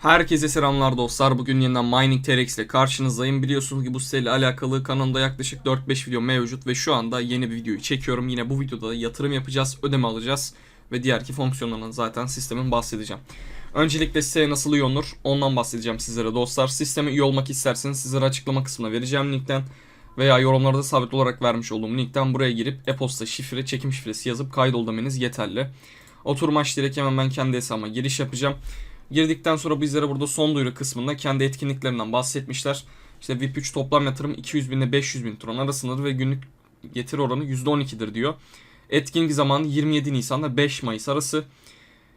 Herkese selamlar dostlar. Bugün yeniden Mining TRX ile karşınızdayım. Biliyorsunuz ki bu siteyle alakalı kanalımda yaklaşık 4-5 video mevcut ve şu anda yeni bir videoyu çekiyorum. Yine bu videoda da yatırım yapacağız, ödeme alacağız ve diğer ki fonksiyonlarından zaten sistemin bahsedeceğim. Öncelikle siteye nasıl üye olunur ondan bahsedeceğim sizlere dostlar. Sisteme üye olmak isterseniz sizlere açıklama kısmına vereceğim linkten veya yorumlarda sabit olarak vermiş olduğum linkten buraya girip e-posta şifre, çekim şifresi yazıp kaydol demeniz yeterli. Oturum aç direkt hemen ben kendi hesabıma giriş yapacağım. Girdikten sonra bizlere burada son duyuru kısmında kendi etkinliklerinden bahsetmişler. İşte VIP3 toplam yatırım 200 bin ile 500 bin tron arasındadır ve günlük getiri oranı %12'dir diyor. Etkinlik zamanı 27 Nisan'da 5 Mayıs arası.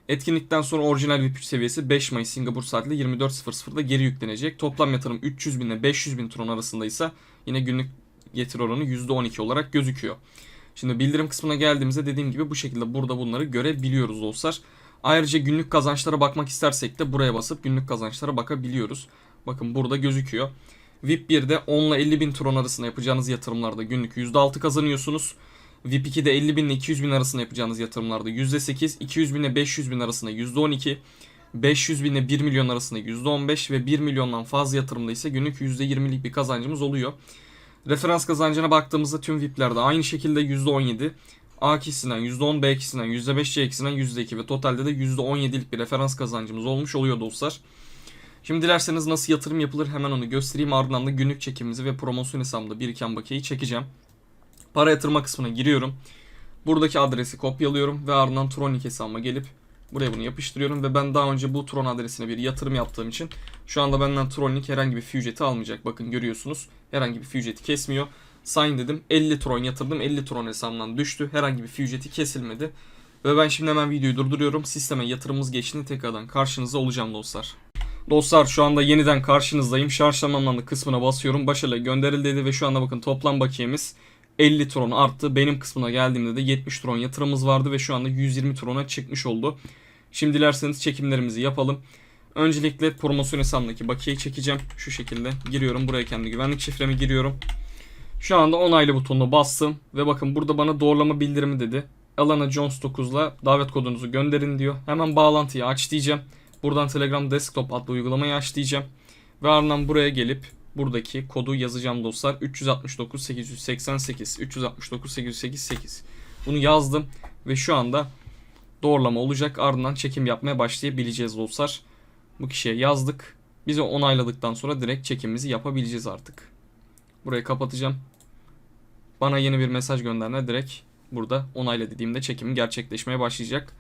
Etkinlikten sonra orijinal VIP3 seviyesi 5 Mayıs Singapur saatiyle 24.00'da geri yüklenecek. Toplam yatırım 300 bin ile 500 bin tron arasında ise yine günlük getiri oranı %12 olarak gözüküyor. Şimdi bildirim kısmına geldiğimizde dediğim gibi bu şekilde burada bunları görebiliyoruz dostlar. Ayrıca günlük kazançlara bakmak istersek de buraya basıp günlük kazançlara bakabiliyoruz. Bakın burada gözüküyor. VIP 1'de 10 ile 50 bin tron arasında yapacağınız yatırımlarda günlük %6 kazanıyorsunuz. VIP 2'de 50 bin ile 200 bin arasında yapacağınız yatırımlarda %8, 200 bin ile 500 bin arasında %12, 500 bin ile 1 milyon arasında %15 ve 1 milyondan fazla yatırımda ise günlük %20'lik bir kazancımız oluyor. Referans kazancına baktığımızda tüm VIP'lerde aynı şekilde %17, A ikisinden %10, B ikisinden %5, C ikisinden %2 ve totalde de %17'lik bir referans kazancımız olmuş oluyor dostlar. Şimdi dilerseniz nasıl yatırım yapılır hemen onu göstereyim. Ardından da günlük çekimimizi ve promosyon hesabımda biriken bakiyeyi çekeceğim. Para yatırma kısmına giriyorum. Buradaki adresi kopyalıyorum ve ardından Tronic hesabıma gelip buraya bunu yapıştırıyorum ve ben daha önce bu Tron adresine bir yatırım yaptığım için şu anda benden Tronic herhangi bir fee almayacak. Bakın görüyorsunuz herhangi bir fee kesmiyor. Sign dedim 50 Tron yatırdım 50 Tron hesabımdan düştü. Herhangi bir ücreti kesilmedi. Ve ben şimdi hemen videoyu durduruyorum. Sisteme yatırımımız geçtiğinde tekrardan karşınızda olacağım dostlar. Dostlar şu anda yeniden karşınızdayım. Şarj tamamlandı kısmına basıyorum. Başarılı gönderildi dedi ve şu anda bakın toplam bakiyemiz 50 tron arttı. Benim kısmına geldiğimde de 70 tron yatırımımız vardı ve şu anda 120 trona çıkmış oldu. Şimdi dilerseniz çekimlerimizi yapalım. Öncelikle promosyon hesabındaki bakiyeyi çekeceğim. Şu şekilde giriyorum. Buraya kendi güvenlik şifremi giriyorum. Şu anda onaylı butonuna bastım ve bakın burada bana doğrulama bildirimi dedi. Alana Jones 9'la davet kodunuzu gönderin diyor. Hemen bağlantıyı aç diyeceğim. Buradan Telegram Desktop adlı uygulamayı aç diyeceğim. Ve ardından buraya gelip buradaki kodu yazacağım dostlar. 369 888 369 888 Bunu yazdım ve şu anda doğrulama olacak. Ardından çekim yapmaya başlayabileceğiz dostlar. Bu kişiye yazdık. Bizi onayladıktan sonra direkt çekimimizi yapabileceğiz artık. Burayı kapatacağım. Bana yeni bir mesaj gönderme direkt burada onayla dediğimde çekimim gerçekleşmeye başlayacak.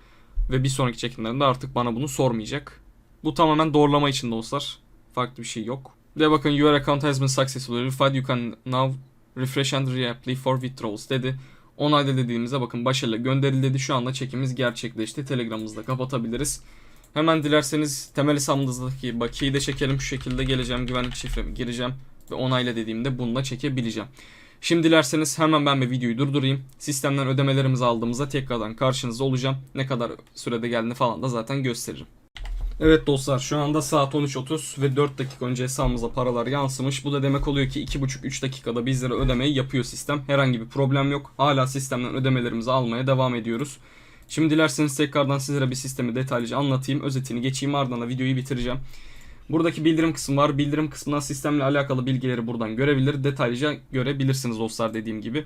Ve bir sonraki çekimlerinde artık bana bunu sormayacak. Bu tamamen doğrulama için dostlar. Farklı bir şey yok. De bakın your account has been successfully verified. You can now refresh and reapply for withdrawals dedi. Onayla dediğimizde bakın başarılı gönderildi dedi. Şu anda çekimiz gerçekleşti. Telegram'ımızı kapatabiliriz. Hemen dilerseniz temel hesabımızdaki bakiyeyi de çekelim. Şu şekilde geleceğim. Güvenlik şifremi gireceğim. Ve onayla dediğimde bununla çekebileceğim. Şimdi dilerseniz hemen ben bir videoyu durdurayım. Sistemden ödemelerimizi aldığımızda tekrardan karşınızda olacağım. Ne kadar sürede geldiğini falan da zaten gösteririm. Evet dostlar şu anda saat 13.30 ve 4 dakika önce hesabımıza paralar yansımış. Bu da demek oluyor ki 2,5-3 dakikada bizlere ödemeyi yapıyor sistem. Herhangi bir problem yok. Hala sistemden ödemelerimizi almaya devam ediyoruz. Şimdi dilerseniz tekrardan sizlere bir sistemi detaylıca anlatayım. Özetini geçeyim ardından da videoyu bitireceğim. Buradaki bildirim kısmı var. Bildirim kısmına sistemle alakalı bilgileri buradan görebilir. Detaylıca görebilirsiniz dostlar dediğim gibi.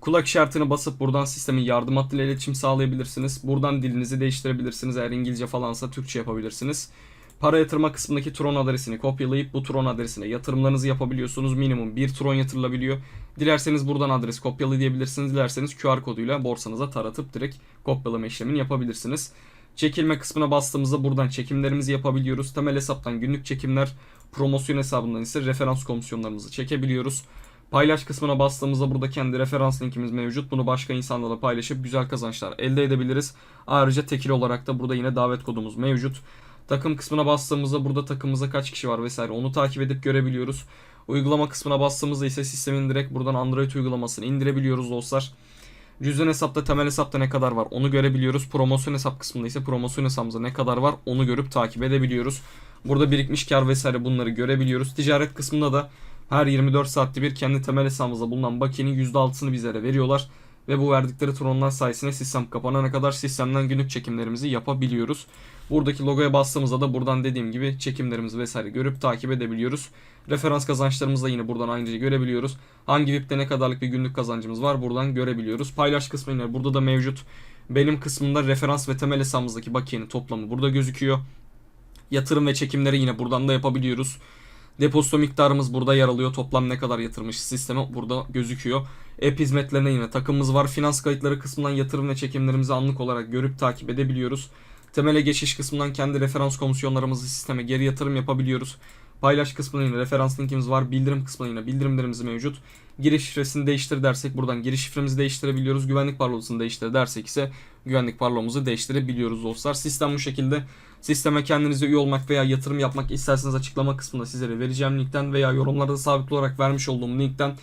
Kulak işaretine basıp buradan sistemin yardım hattıyla iletişim sağlayabilirsiniz. Buradan dilinizi değiştirebilirsiniz. Eğer İngilizce falansa Türkçe yapabilirsiniz. Para yatırma kısmındaki Tron adresini kopyalayıp bu Tron adresine yatırımlarınızı yapabiliyorsunuz. Minimum 1 Tron yatırılabiliyor. Dilerseniz buradan adres kopyala diyebilirsiniz. Dilerseniz QR koduyla borsanıza taratıp direkt kopyalama işlemini yapabilirsiniz. Çekilme kısmına bastığımızda buradan çekimlerimizi yapabiliyoruz. Temel hesaptan günlük çekimler, promosyon hesabından ise referans komisyonlarımızı çekebiliyoruz. Paylaş kısmına bastığımızda burada kendi referans linkimiz mevcut. Bunu başka insanlarla paylaşıp güzel kazançlar elde edebiliriz. Ayrıca tekil olarak da burada yine davet kodumuz mevcut. Takım kısmına bastığımızda burada takımımızda kaç kişi var vesaire onu takip edip görebiliyoruz. Uygulama kısmına bastığımızda ise sistemin direkt buradan Android uygulamasını indirebiliyoruz dostlar. Cüzdan hesapta temel hesapta ne kadar var onu görebiliyoruz. Promosyon hesap kısmında ise promosyon hesabımızda ne kadar var onu görüp takip edebiliyoruz. Burada birikmiş kar vesaire bunları görebiliyoruz. Ticaret kısmında da her 24 saatte bir kendi temel hesabımızda bulunan bakiyenin %6'sını bizlere veriyorlar. Ve bu verdikleri tronlar sayesinde sistem kapanana kadar sistemden günlük çekimlerimizi yapabiliyoruz. Buradaki logoya bastığımızda da buradan dediğim gibi çekimlerimizi vesaire görüp takip edebiliyoruz. Referans kazançlarımızı da yine buradan ayrıca görebiliyoruz. Hangi VIP'te ne kadarlık bir günlük kazancımız var buradan görebiliyoruz. Paylaş kısmı yine burada da mevcut. Benim kısmımda referans ve temel hesabımızdaki bakiyenin toplamı burada gözüküyor. Yatırım ve çekimleri yine buradan da yapabiliyoruz. Depozito miktarımız burada yer alıyor. Toplam ne kadar yatırmış sisteme burada gözüküyor. App hizmetlerine yine takımımız var. Finans kayıtları kısmından yatırım ve çekimlerimizi anlık olarak görüp takip edebiliyoruz. Temele geçiş kısmından kendi referans komisyonlarımızı sisteme geri yatırım yapabiliyoruz. Paylaş kısmında yine referans linkimiz var. Bildirim kısmında yine bildirimlerimiz mevcut. Giriş şifresini değiştir dersek buradan giriş şifremizi değiştirebiliyoruz. Güvenlik parolosunu değiştir dersek ise güvenlik parolomuzu değiştirebiliyoruz dostlar. Sistem bu şekilde. Sisteme kendinize üye olmak veya yatırım yapmak isterseniz açıklama kısmında sizlere vereceğim linkten veya yorumlarda sabit olarak vermiş olduğum linkten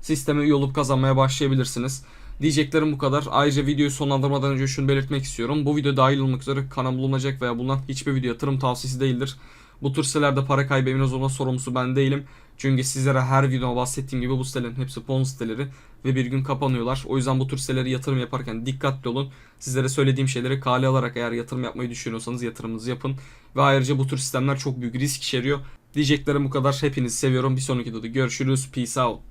sisteme üye olup kazanmaya başlayabilirsiniz. Diyeceklerim bu kadar. Ayrıca videoyu sonlandırmadan önce şunu belirtmek istiyorum. Bu video dahil olmak üzere kanal bulunacak veya bulunan hiçbir video yatırım tavsiyesi değildir. Bu tür sitelerde para kaybı emin olma sorumlusu ben değilim. Çünkü sizlere her videoma bahsettiğim gibi bu sitelerin hepsi fon siteleri ve bir gün kapanıyorlar. O yüzden bu tür sitelere yatırım yaparken dikkatli olun. Sizlere söylediğim şeyleri kale alarak eğer yatırım yapmayı düşünüyorsanız yatırımınızı yapın. Ve ayrıca bu tür sistemler çok büyük risk içeriyor. Diyeceklerim bu kadar. Hepinizi seviyorum. Bir sonraki videoda görüşürüz. Peace out.